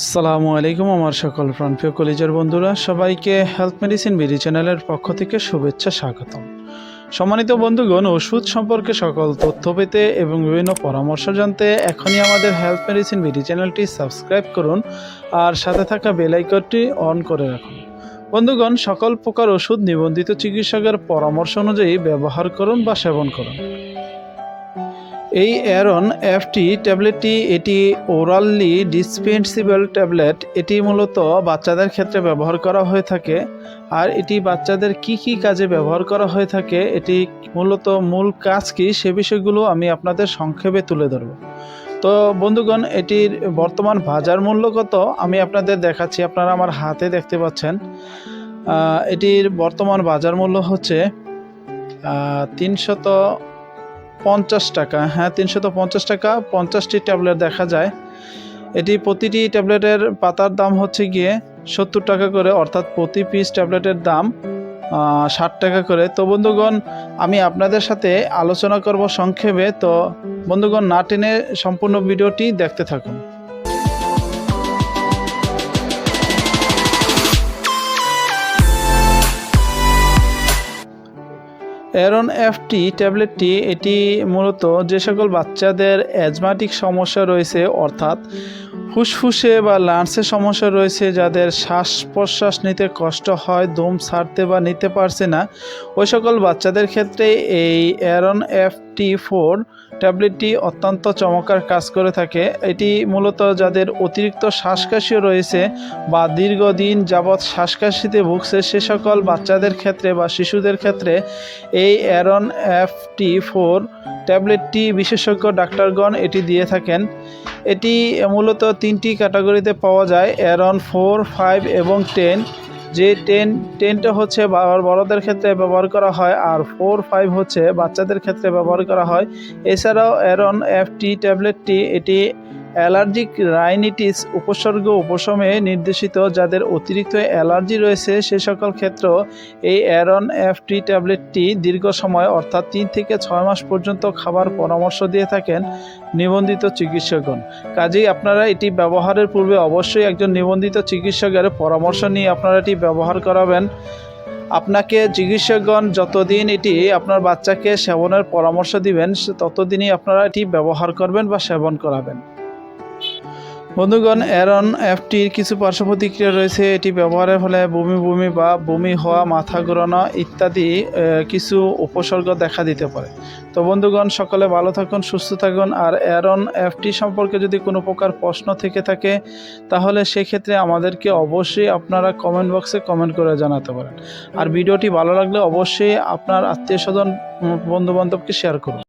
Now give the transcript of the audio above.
আসসালামু আলাইকুম আমার সকল প্রাণপ্রিয় কলেজের বন্ধুরা, সবাইকে হেলথ মেডিসিন বিডি চ্যানেলের পক্ষ থেকে শুভেচ্ছা স্বাগতম। সম্মানিত বন্ধুগণ, ওষুধ সম্পর্কে সকল তথ্য পেতে এবং বিভিন্ন পরামর্শ জানতে এখনই আমাদের হেলথ মেডিসিন বিডি চ্যানেলটি সাবস্ক্রাইব করুন আর সাথে থাকা বেল আইকনটি অন করে রাখুন। বন্ধুগণ, সকল প্রকার ওষুধ নিবন্ধিত চিকিৎসকের পরামর্শ অনুযায়ী ব্যবহার করুন বা সেবন করুন। এই অ্যারন এফটি ট্যাবলেটটি এটি ওরালি ডিসপেন্সিবল ট্যাবলেট। এটি মূলত বাচ্চাদের ক্ষেত্রে ব্যবহার করা হয়ে থাকে। আর এটি বাচ্চাদের কি কি কাজে ব্যবহার করা হয়ে থাকে, এটি মূলত মূল কাজ কি সে বিষয়গুলো আমি আপনাদের সংক্ষেপে তুলে ধরব। তো বন্ধুগণ, এটির বর্তমান বাজার মূল্য কত? আমি আপনাদের দেখাচ্ছি, আপনারা আমার হাতে দেখতে পাচ্ছেন। এটির বর্তমান বাজার মূল্য হচ্ছে তিনশত পঞ্চাশ টাকা। হ্যাঁ তিনশত পঞ্চাশ টাকা। পঞ্চাশটি ট্যাবলেট দেখা যায়। এটি প্রতিটি ট্যাবলেটের পাতার দাম হচ্ছে গিয়ে সত্তর টাকা করে, অর্থাৎ প্রতি পিস ট্যাবলেটের দাম ষাট টাকা করে। তো বন্ধুগণ, আমি আপনাদের সাথে আলোচনা করব সংক্ষেপে। তো বন্ধুগণ, না টেনে সম্পূর্ণ ভিডিওটি দেখতে থাকুন। অ্যারন এফটি ট্যাবলেটটি এটি মূলত যে সকল বাচ্চাদের অ্যাজমাটিক সমস্যা রয়েছে, অর্থাৎ ফুসফুসে বা লান্সে সমস্যা রয়েছে, যাদের শ্বাস প্রশ্বাস নিতে কষ্ট হয়, দম ছাড়তে বা নিতে পারছে না, ওই সকল বাচ্চাদের ক্ষেত্রে এই অ্যারন এফটি ফোর ট্যাবলেটটি অত্যন্ত চমৎকার কাজ করে থাকে। এটি মূলত যাদের অতিরিক্ত শ্বাসকাশিও রয়েছে বা দীর্ঘদিন যাবৎ শ্বাসকাশিতে ভুগছে, সে সকল বাচ্চাদের ক্ষেত্রে বা শিশুদের ক্ষেত্রে এই অ্যারন এফ টি ফোর ট্যাবলেটটি বিশেষজ্ঞ ডাক্তারগণ এটি দিয়ে থাকেন। এটি মূলত তিনটি ক্যাটাগরিতে পাওয়া যায়, অ্যারন ফোর, ফাইভ এবং টেন। যে টেন টেনটা হচ্ছে বড়দের ক্ষেত্রে ব্যবহার করা হয় আর ফোর ফাইভ হচ্ছে বাচ্চাদের ক্ষেত্রে ব্যবহার করা হয়। এছাড়াও অ্যারন এফটি ট্যাবলেটটি এটি অ্যালার্জিক রাইনিটিস উপসর্গ উপশমে নির্দেশিত, যাদের অতিরিক্ত অ্যালার্জি রয়েছে সে সকল ক্ষেত্র এই অ্যারন এফটি ট্যাবলেটটি দীর্ঘ সময়, অর্থাৎ তিন থেকে ছয় মাস পর্যন্ত খাবার পরামর্শ দিয়ে থাকেন নিবন্ধিত চিকিৎসকগণ। কাজেই আপনারা এটি ব্যবহারের পূর্বে অবশ্যই একজন নিবন্ধিত চিকিৎসকের পরামর্শ নিয়ে আপনারা এটি ব্যবহার করাবেন। আপনাকে চিকিৎসকগণ যতদিন এটি আপনার বাচ্চাকে সেবনের পরামর্শ দিবেন, ততদিনই আপনারা এটি ব্যবহার করবেন বা সেবন করাবেন। বন্ধুগণ অ্যারন অ্যাপটির কিছু পার্শ্ব প্রতিক্রিয়া রয়েছে। এটি ব্যবহারের ফলে বমি বমি বা বমি হওয়া, মাথা ঘোরানো ইত্যাদি কিছু উপসর্গ দেখা দিতে পারে। তো বন্ধুগণ, সকলে ভালো থাকুন, সুস্থ থাকুন। আর অ্যারন অ্যাপটি সম্পর্কে যদি কোনো প্রকার প্রশ্ন থেকে থাকে, তাহলে সেক্ষেত্রে আমাদেরকে অবশ্যই আপনারা কমেন্ট বক্সে কমেন্ট করে জানাতে পারেন। আর ভিডিওটি ভালো লাগলে অবশ্যই আপনার আত্মীয় স্বজন বন্ধু বান্ধবকে শেয়ার করুন।